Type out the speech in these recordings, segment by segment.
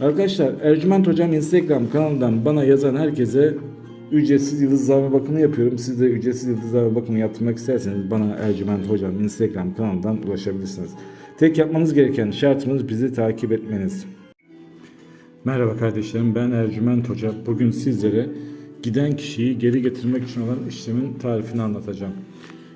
Arkadaşlar Ercüment Hocam Instagram kanalından bana yazan herkese ücretsiz yıldızlama bakımı yapıyorum. Siz de ücretsiz yıldızlama bakımı yaptırmak isterseniz bana Ercüment Hocam Instagram kanalından ulaşabilirsiniz. Tek yapmanız gereken şartımız bizi takip etmeniz. Merhaba kardeşlerim ben Ercüment Hoca. Bugün sizlere giden kişiyi geri getirmek için olan işlemin tarifini anlatacağım.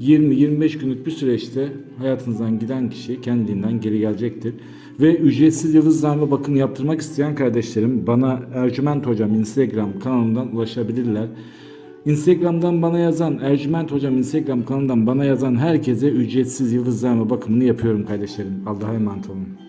20-25 günlük bir süreçte hayatınızdan giden kişi kendiliğinden geri gelecektir. Ve ücretsiz yıldızlarma bakım yaptırmak isteyen kardeşlerim bana Ercüment Hocam Instagram kanalından ulaşabilirler. Instagram'dan bana yazan, Ercüment Hocam Instagram kanalından bana yazan herkese ücretsiz yıldızlarma bakımını yapıyorum kardeşlerim. Allah'a emanet olun.